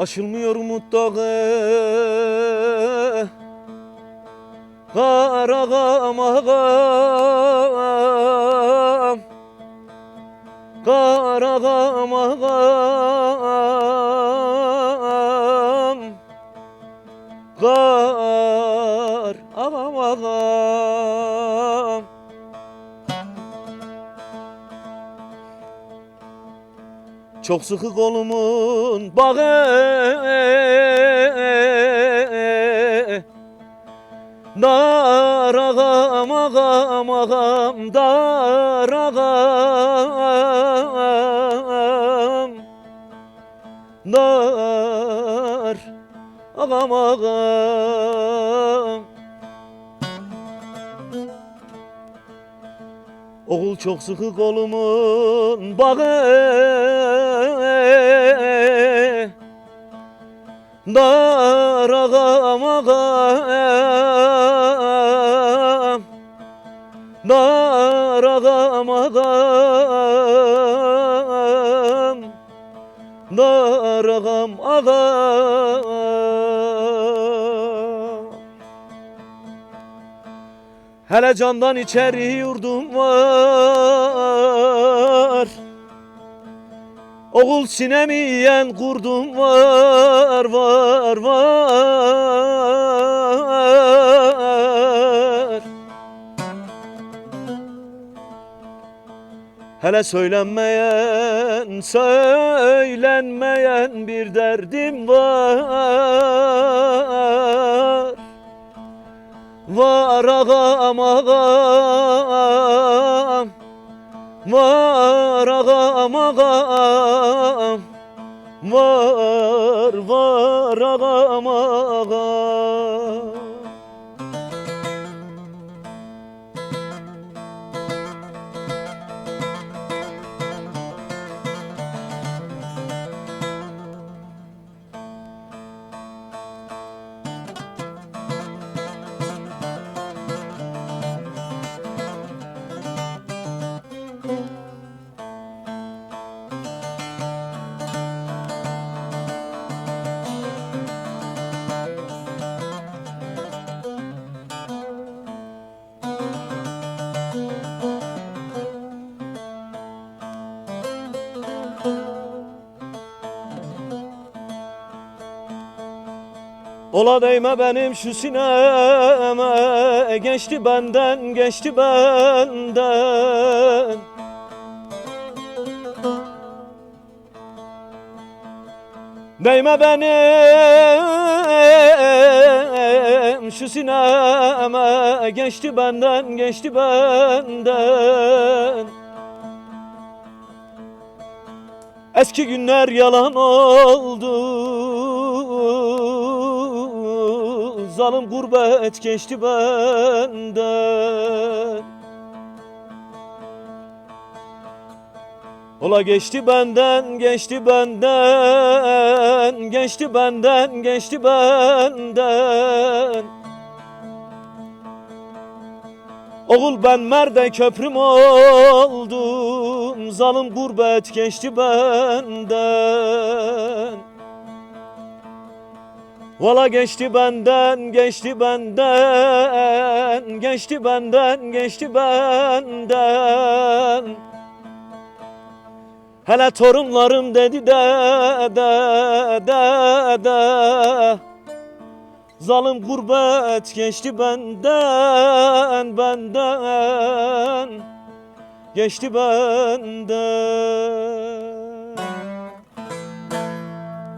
Aşılmıyor umut dağı Karagam ağam Karagam ağam Kar ağam Çok sıkı kolumun bağı. Dar ağam ağam ağam Dar ağam. Dar ağam ağam Oğul çok sıkı kolumun bağı. Dar ağam ağam Dar ağam ağam Dar ağam ağam Hele candan içeri yurdum var. Oğul sinemi yiyen kurdum var var var. Hele söylenmeyen söylenmeyen bir derdim var Var ağam ağam Var ağam ağam Var var ağam ağam Ola değme benim şu sineme Geçti benden, geçti benden. Değme benim şu sineme Geçti benden, geçti benden. Eski günler yalan oldu Zalim gurbet geçti benden Ola geçti benden, geçti benden Geçti benden, geçti benden. Oğul ben merde köprüm oldum Zalim gurbet geçti benden Valla geçti benden, geçti benden Geçti benden, geçti benden. Hele torunlarım dedi de de de de. Zalim gurbet geçti benden benden. Geçti benden